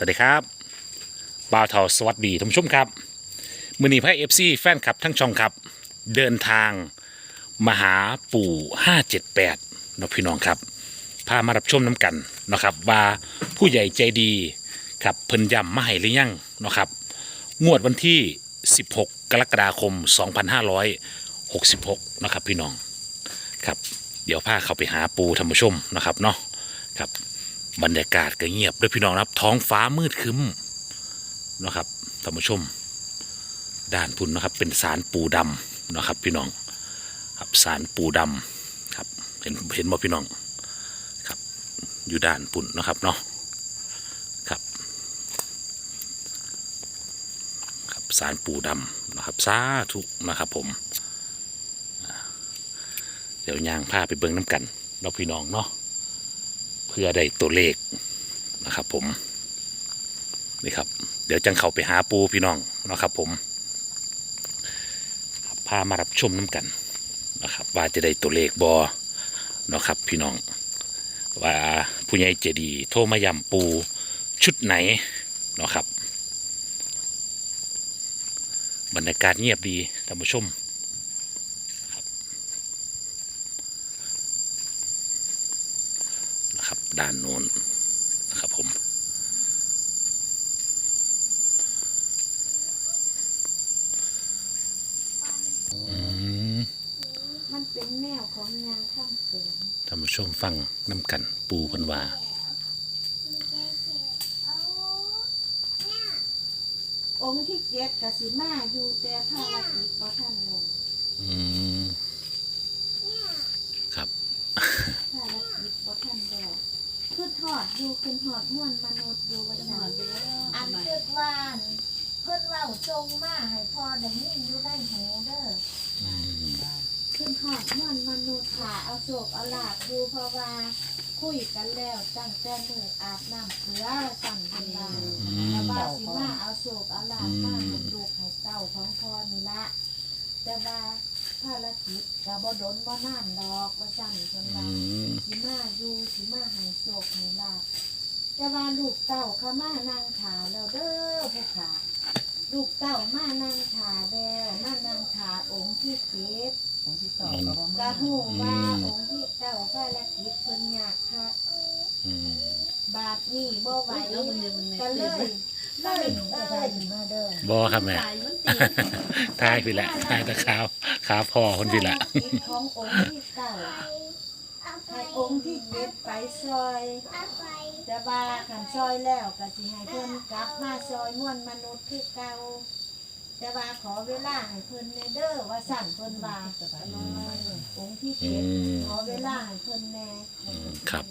สวัสดีครับบ่าวเทาสวัสดีท่านผู้ชมครับ มือนีพระเอฟซีแฟนคลับทั้งช่องครับ เดินทางมาหาปู่578เนะพี่น้องครับ พามารับชมน้ำกันนะครับว่าผู้ใหญ่ใจดีครับเพิ่นย้ำมาให้หรือยังนะครับงวดวันที่ 16 กรกฎาคม 2566นะครับพี่น้องครับ เดี๋ยวพาเขาไปหาปูธรรมชมนะครับเนาะครับ บรรยากาศก็เงียบด้วยพี่น้องนะครับ ท้องฟ้ามืดคึ้มนะครับธรรมชม ด้านพุ่นนะครับ เป็นสารปูดำนะครับ พี่น้องครับสารปูดำครับเห็นเห็นบ่พี่น้องครับ อยู่ด้านปุ่นนะครับเนาะครับครับสารปูดำนะครับสาธุนะครับผม เดี๋ยวยางผ้าไปเบิ้งน้ำกันเราพี่น้องเนาะ เพื่อได้ตัวเลขนะครับ ผมนี่ครับ เดี๋ยวจังเขาไปหาปูพี่น้องเนาะครับ ผมพามารับชมน้ำกันนะครับ ว่าจะได้ตัวเลขบอเนาะครับ พี่น้อง ว่าผู้ใหญ่เจดีโทรมายำปูชุดไหนเนาะครับ บรรยากาศเงียบดีท่านผู้ชมครับนะครับ ด้านโน้นนะครับผมอืมมันเป็นแนวของยางข้ามเกินท่านผู้ชมฟังน้ำกันปูเพันว่าองค์ที่เจ็ดกสิมาอยู่แต่ภารกิจบ่ท่านลง อืมครับ ภารกิจบ่ท่านแล้วคื อทอดอยู่เป็นทอดม่วนมนุษย์อยู่ว่าซั่นอันคิดว่าอันเพิ่นเว้าจงมาให้พ่อได้ยินอยู่ได้หูเด้ออืมขึ้นทอดม่วนมนุษย์ค่ะเอาโศกเอาลาบอยู่เพราะว่าคุยกันแล้วตั้งแต่มืออาบน้ำเกลือสั่นกันมาอืแล้วมว่าสิมาเอาโศกเอาลาบมาให้ลูกให้เต้าของพ่อนี่ละแต่ว่า ภารกิจก็บ่ดนบ่นานดอกว่าสั่นเพิ่นอืว่ามสิมาอยู่สิมาให้โศกให้ลาบแต่ว่าลูกเต้าเขามานั่งขาแล้วเด้อผู้ขาลูกเต้ามานั่งขาแล้วมานั่งขาองค์ที่เก็บกะหูว่าองค์ที่เก้าภารกิจเพิ่นยากคักอืมบาทนี่บ่ไหวก็เลย เลยเอ้ยมาเด้อบอครับแม่ทายพี่แหละทายตะขาวขาพ่อคนพี่แหละภารกิจขององค์ที่เก้าให้องค์ที่เจ็ดไปซอยแต่ว่าขันซอยแล้วก็สิให้เพิ่นกลับมาซอยม่วนมนุษย์คือเก่า แต่ว่าขอเวลาให้เพิ่นในเด้อว่าสั่นเพิ่นว่าองค์ที่เจ็ดขอเวลาให้เพิ่นแน่ครับ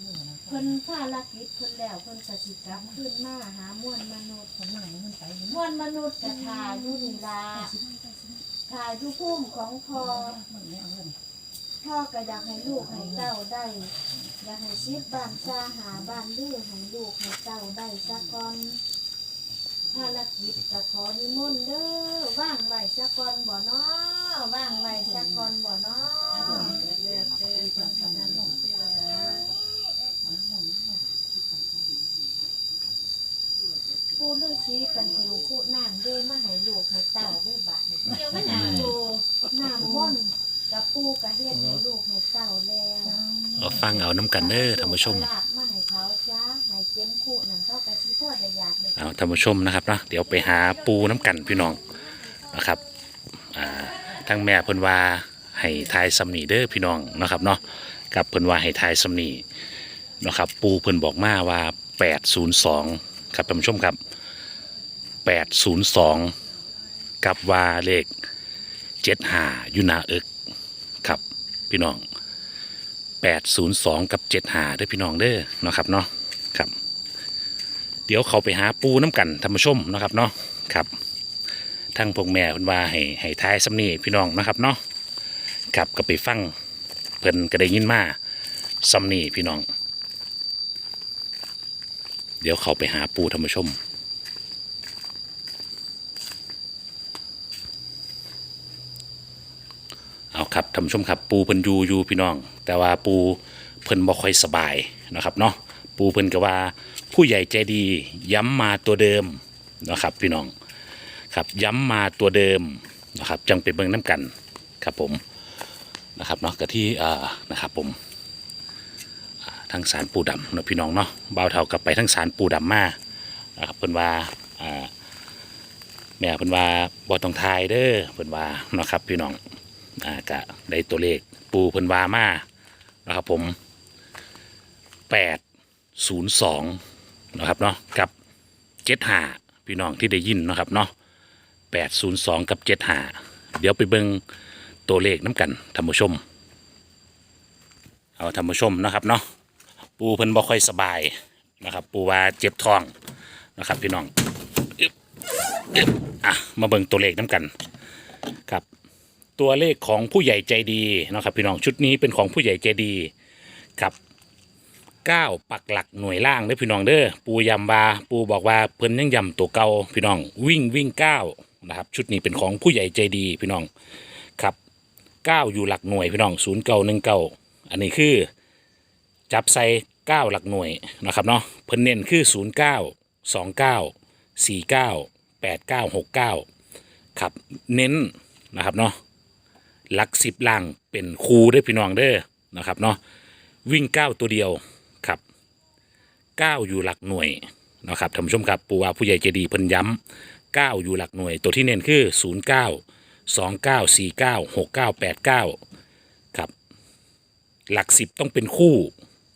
เพิ่นภารกิจเพิ่นแล้วเพิ่นก็สิกลับขึ้นมาหามวลมนุษย์ของหมายมันไปมวลมนุษย์ก็ทาอยู่นี่ล่ะทาอยู่ภูมิของพอพ่อก็อยากให้ลูกให้เต้าได้ อยากให้ชีพบ้านซาหาบ้านลื้อให้ลูกให้เต้าได้สักก่อน ภารกิจก็ขอนิมนต์เด้อว่างไว้สักก่อนบ่เนาะว่างไว้สักก่อนบ่เนาะผู้ฤาษีกันหิวคู่น้ำเด้มาให้ลูกให้เต้าไว้บาดนี้เดี๋ยวไม่หนาดูน้ำม่อนต์กับปูกระเฮ็ดให้ลูกให้เต้าแล้ว เอาฟังเอาน้ำกันเด้อท่านผู้ชมเอลาบ เอาท่านผู้ชมนะครับเนาะเดี๋ยวไปหาปูน้ำกันพี่น้องนะครับอ่าทั้งแม่เพิ่นว่าให้ทายสำนีเด้อพี่น้องนะครับเนาะกับเพิ่นว่าให้ทายสำนีนะครับปูเพิ่นบอกมาว่า 802 ครับท่านผู้ชมครับ 802 กับว่าเลข75อยู่หนาเอิกครับพี่น้อง 802 กับ75เด้อพี่น้องเด้อเนาะครับเนาะครับ เดี๋ยวเขาไปหาปูน้ำกันธรรมชมนะครับเนาะครับทั้งพวกแม่เพิ่นว่าให้ให้ท้ายสำนีพี่น้องนะครับเนาะครับก็ไปฟังเพิ่นก็ได้ยินมาสำนีพี่น้อง เดี๋ยวเขาไปหาปูธรรมชมเอาครับท่านผู้ชมครับปูเพิ่นอยู่อยู่พี่น้อง แต่ว่าปูเพิ่นบ่ค่อยสบายนะครับเนาะปูเพิ่นก็ว่า ผู้ใหญ่ใจดีย้ำมาตัวเดิมนะครับพี่น้องครับย้ำมาตัวเดิมนะครับจังเป็นเบิ่งน้ำกันครับผมนะครับเนาะกับที่นะครับผมทั้งสารปูดำเนาะพี่น้องเนาะเบาวเท่ากับไปทั้งสารปูดำมานะครับเพิ่นว่าแม่เพิ่นว่าบ่ต้องทายเด้อเพิ่นว่าเนาะครับพี่น้องกะได้ตัวเลขปูเพิ่นว่ามานะครับผมแปดศูนย์สอง นะครับเนาะกับเจ็ดหาพี่น้องที่ได้ยินนะครับเนาะแปดศูนย์สองกับเจ็ดหาเดี๋ยวไปเบิ่งตัวเลขน้ำกันท่านผู้ชม เอาท่านผู้ชมนะครับเนาะปูเพิ่นบ่ค่อยสบายนะครับ ปูว่าเจ็บท้องนะครับ พี่น้องอะมาเบิ่งตัวเลขน้ำกันครับ ตัวเลขของผู้ใหญ่ใจดีนะครับ พี่น้องชุดนี้เป็นของผู้ใหญ่ใจดีครับ เก้าปักหลักหน่วยล่างเด้อพี่น้องเด้อปูยำว่าปูบอกว่าเพิ่นยังยำตัวเก่าพี่น้องวิ่งวิ่งเก้านะครับชุดนี้เป็นของผู้ใหญ่ใจดีพี่น้องครับเก้าอยู่หลักหน่วยพี่น้องศูนย์เก้าหนึ่งเก้าอันนี้คือจับใส่เก้าหลักหน่วยนะครับเนาะเพิ่นเน้นคือศูนย์เก้าสองเก้าสี่เก้าแปดเก้าหกเก้าครับเน้นนะครับเนาะหลักสิบล่างเป็นครูได้พี่น้องเด้อนะครับเนาะวิ่งเก้าตัวเดียว เก้าอยู่หลักหน่วยนะครับท่านผู้ชมครับปูว่าผู้ใหญ่ใจดีเพิ่นย้ำเก้าอยู่หลักหน่วย ตัวที่เน้นคือศูนย์เก้าสองเก้าสี่เก้าหกเก้าแปดเก้าครับหลักสิบต้องเป็นคู่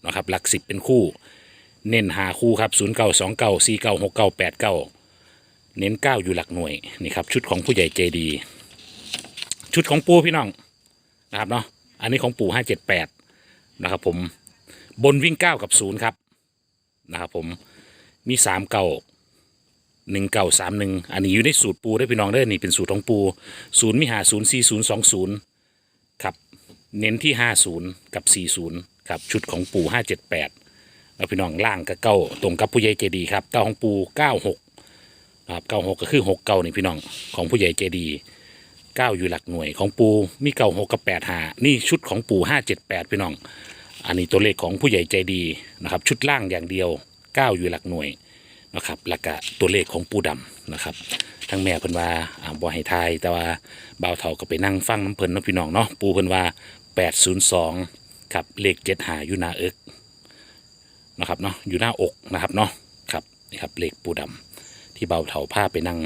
นะครับหลักสิบเป็นคู่ เน้นหาคู่ครับศูนย์เก้าสองเก้าสี่เก้าหกเก้าแปดเก้าเน้นเก้าอยู่หลักหน่วยนี่ครับชุดของผู้ใหญ่ใจดี ชุดของปูพี่น้องนะครับเนาะอันนี้ของปูห้าเจ็ดแปดนะครับผมบนวิ่งเก้ากับศูนย์ครับ นะครับผมมีสามเก้าหนึ่งเก้าสามหนึ่งอันนี้อยู่ในสูตรปูได้พี่น้องเด้อนี่เป็นสูตรของปูศูนย์มีหาศูนย์สี่ศูนย์สองศูนย์ครับเน้นที่ห้าศูนย์กับสี่ศูนย์ครับชุดของปูห้าเจ็ดแปดแล้วพี่น้องล่างกับเก้าตรงกับผู้ใหญ่เจดีครับเก้าของปูเก้าหกนะครับเก้าหกก็คือหกเก้านี่พี่น้องของผู้ใหญ่เจดีเก้าอยู่หลักหน่วยของปูมีเก้าหกกับแปดหานี่ชุดของปูห้าเจ็ดแปดพี่น้อง อันนี้ตัวเลขของผู้ใหญ่ใจดีนะครับ ชุดล่างอย่างเดียวเก้าอยู่หลักหน่วยนะครับแล้วก็ตัวเลขของปูดำนะครับ ทั้งแม่เพิ่นว่าอ่าบ่ให้ทาย แต่ว่าบ่าวเฒ่าก็ไปนั่งฟังน้ำเพิ่นเนาะพี่น้องเนาะปูเพิ่นว่าแปดศูนย์สองครับเลขเจ็ดหาอยู่หน้าเอิกนะครับเนาะอยู่หน้าอกนะครับเนาะครับนี่ครับเลขปูดำที่บ่าวเฒ่าพาไปนั่ง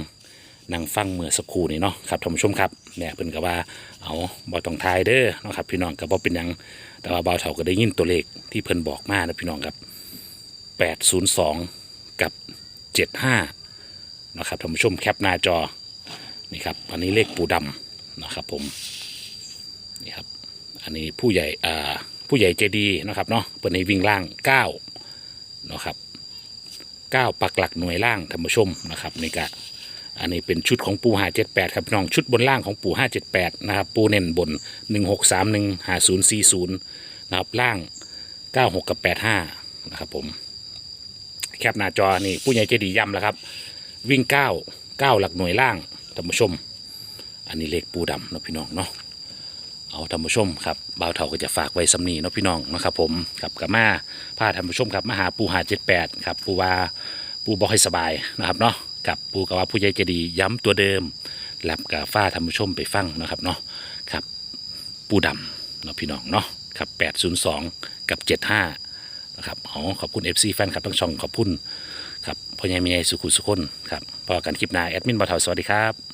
นั่งฟังเมื่อสักครู่นี่เนาะครับท่านผู้ชมครับแม่เพิ่นก็ว่าเอาบ่ต้องทายเด้อเนาะครับพี่น้องก็บ่เป็นหยังแต่ว่าบ่าวเฒ่าก็ได้ยินตัวเลขที่เพิ่นบอกมานะพี่น้องครับ802 กับ 75นะครับท่านผู้ชมแคปหน้าจอนี่ครับอันนี้เลขปูดำนะครับผมนี่ครับอันนี้ผู้ใหญ่อ่าผู้ใหญ่ใจดีนะครับเนาะเปิดในวิ่งล่าง9นะครับ9ปักหลักหน่วยล่างท่านผู้ชมนะครับนี่ก็ อันนี้เป็นชุดของปูห้าเจ็ดแปดครับน้องชุดบนล่างของปูห้าเจ็ดแปดนะครับปูเน้นบนหนึ่งหกสามหนึ่งหาศูนย์สี่ศูนย์นะครับล่างเก้าหกกับแปดห้านะครับผมแคปหน้าจอนี่ผู้ใหญ่ใจดีย้ำแล้วครับ วิ่งเก้าเก้าหลักหน่วยล่างท่านผู้ชม อันนี้เลขปูดำเนาะพี่น้องเนาะเอาท่านผู้ชมครับบ่าวเถาก็จะฝากไว้สำนีเนาะพี่น้องนะครับผมกับกับมาพาท่านผู้ชมครับมาหาปูหาเจ็ดแปดครับปูว่าปูบอกให้สบายนะครับเนาะ กับปูกับว่าผู้ใหญ่ใจดีย้ำตัวเดิมหลับกับฟ้าท่านผู้ชมไปฟังนะครับเนาะครับ ปูดำเนาะพี่น้องเนาะครับ802 กับ 75นะครับอ๋อขอบคุณ FC แฟนครับทั้งช่องขอบคุณครับพ่อใหญ่แม่ใหญ่สุขุสุคนครับพอกันคลิปหน้าแอดมินบ่าวเฒ่าสวัสดีครับ